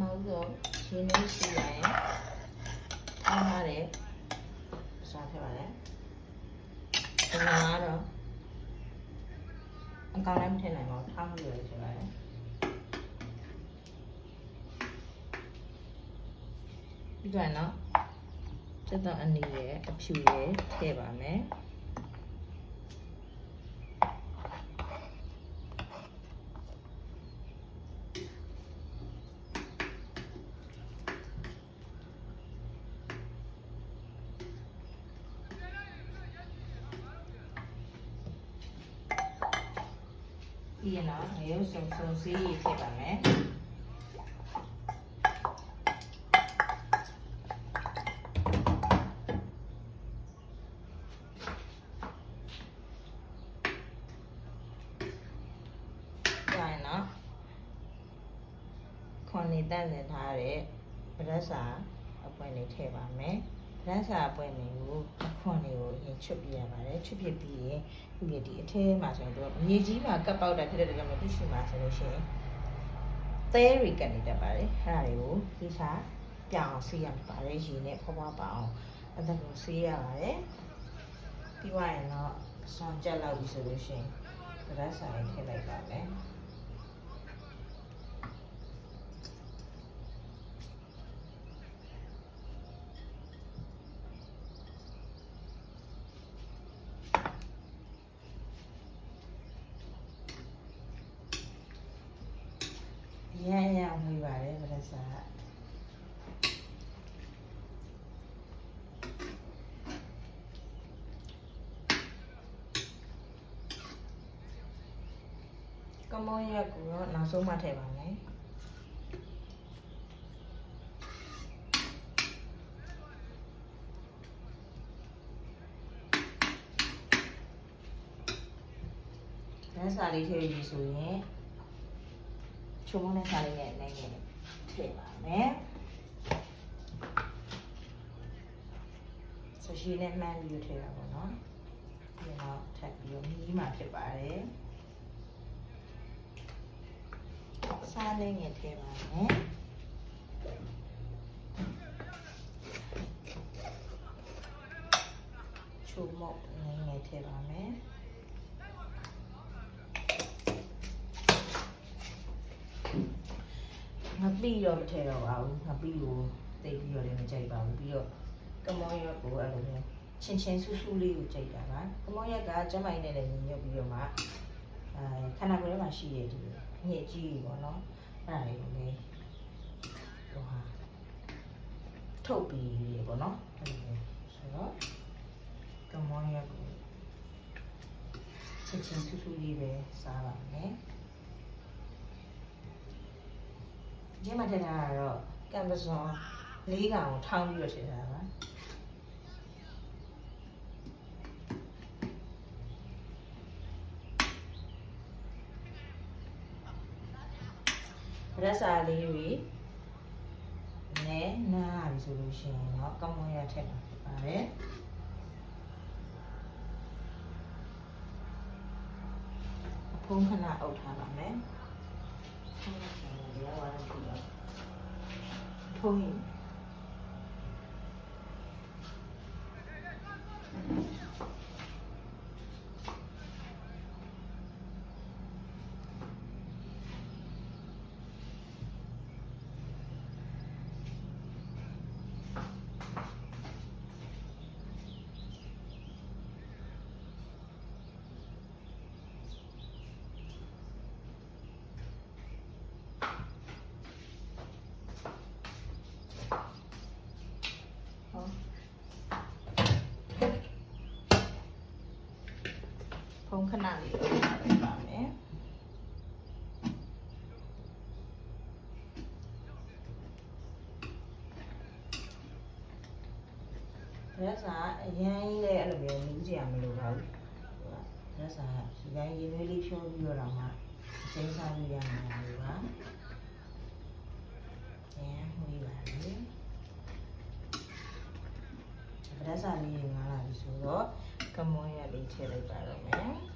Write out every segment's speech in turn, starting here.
မဟုတ်တော့ရင်းနှီးရှိရရင်ထားရတဲ့စားဖြစ်ပါလေဒီမှာတော့အကောင်လည်းမထည့်နိုင်ပါဘူးထားမှုရဖြစ်ပါလေပြီးတော့နော်စက်တော့အနီရဲ့အဖြူရဲ့ထည့်ပါ မယ်ပြီးရင်တော့ငရုတ်စုံစုံစည်းရေးထည့်ပါမယ်ကြာရင်တော့ခွန်နေတန့်စင်ထားတဲ့ဗရက်စာအပွင့်လေးထည့်ပါမယ် ဗရက်စာအပွင့်လေးကိုအခွန်လေးကိုအရင်ချွတ်ပြရပါတယ်ချွတ်ပြပြီးရင်ဒီဒီအထဲမှာဆိုရင်တော့မြေကြီးမှာကပ်ပေါက်တာဖြစ်တဲ့ကြောင့်မသိရှိမှာဆိုလို့ရှိရင်သဲတွေကပ်နေတတ်ပါတယ်အဲ့ဒါတွေကိုဒီစားပြောင်းအောင်ဆေးရမှာပါတယ်ရေနဲ့ဖွားဖွားပါအောင်အဲ့ဒါကိုဆေးရပါတယ်ပြီးသွားရင်တော့ဆွန်ကြက်လောက်ပြီဆိုလို့ရှိရင်ဗရက်စာလေးထည့်လိုက်ပါမယ် ရမ်းရမ်းဝေး ပါတယ်ဗလက်စာကမောရက်ကိုတော့နောက်ဆုံးမှထည့်ပါမယ်ဗလက်စာလေး ထည့်ပြီးဆိုရင်ချုံမနဲ့စားလေးနဲ့နိုင်နေထည့်ပါမယ်ဆိုရှိနဲ့မှန်းပြီးထည့်တာပေါ့နော်ဒီတော့ထပ်ပြီးတော့မီးမှာဖြစ်ပါတယ်စားလေးငယ်ထည့်ပါမယ်ချုံမုတ်ငယ်ထည့်ပါမယ် ငပိတော့မထည့်တော့ပါဘူးငပိကိုတိတ်ပြီးတော့လည်းမကြိုက်ပါဘူးပြီးတော့ကမောရက်ကိုအဲ့လိုမျိုးချင်းချင်းဆူဆူလေးကိုကြိုက်တာပါကမောရက်ကကျမိုင်းနဲ့လည်းညီညွတ်ပြီးတော့မှအဲခန္ဓာကိုယ်ထဲမှာရှိတဲ့ဒီညစ်ကြီးပေါ့နော်အဲ့ဒါလေးကိုလည်းဟိုဟာထုတ်ပြီးပေါ့နော်အဲ့လိုမျိုးဆိုတော့ကမောရက်ကိုချင်းချင်းဆူဆူလေးပဲစားပါမယ် ဒီမှာထည့်ထားတာတော့ကမ်ပစွန်လေးကောင်ကိုထောင်းပြီးတော့ထည့်ထားတာပါဗရက်စာလေးတွေနဲ့နားပြီဆိုလို့ရှိရင်တော့ကောင်းမွန်ရထည့်မှာဖြစ်ပါတယ်အဖုံးခဏအုပ်ထားပါမယ် ထုံးရင်ဖုံးခ ဏလေးအုပ်ထားလိုက်ပါမယ်ရက်စာအရင်ကြီးလည်းအဲ့လိုမျိုးနူးကြရမလို့ပါဘူး။ရက်စာဒီတိုင်းရေနွေးလေးဖြိုးပြီးတော့မှအစိမ်းစားလို့ရမှာလို့ပါ။အဲမှွေးပါလေ။ရက်စာလေးငားလာပြီဆိုတော့ကမွန်ရလေးထည့်လိုက်ပါတော့မယ်။က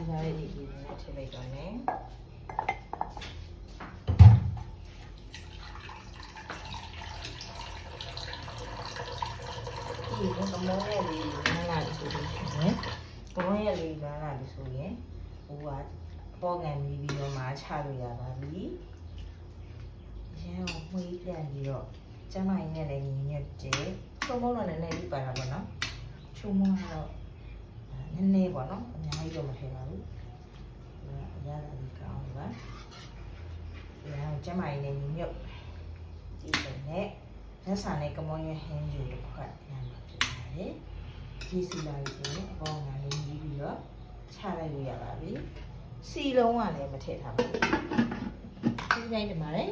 မွန်ရလည်းရေးစီးပြီးသားပါ။ ပိတ်သွားမယ်ဒီကမောရဲ့လေးနားလာလို့ဆိုလို့ရှိရင်ကမောရဲ့လေးနားလာလို့ဆိုရင်ဟိုကအပေါ်ငံနေပြီးတော့မှချလို့ရပါပြီရန်ကိုမှီးပြန်ပြီးတော့ကျမကြီးနဲ့လည်းညီညွတ်တယ်ချုံမုံတော့လည်းလည်းပြီးပါတာပေါ့နော်ချုံမုံကတော့နည်းနည်းပေါ့နော်အများကြီးတော့မထည့်ပါဘူး အရသာလေးကောင်းပါရန်ကိုကျမကြီးနဲ့ညီညွတ်ကြည့်တယ်နဲ့လက်စာနဲ့ကမောရဲ့ဟင်းယူတစ်ခွက်ရမှာဖြစ်ပါတယ်ကြည့်စီလာပြီဆိုရင်အပေါ်ငံလေးညီးပြီးတော့ချလိုက်လို့ရပါပြီစီလုံးကလည်းမထည့်ထားပါဘူးဒီတိုင်းတင်ပါတယ်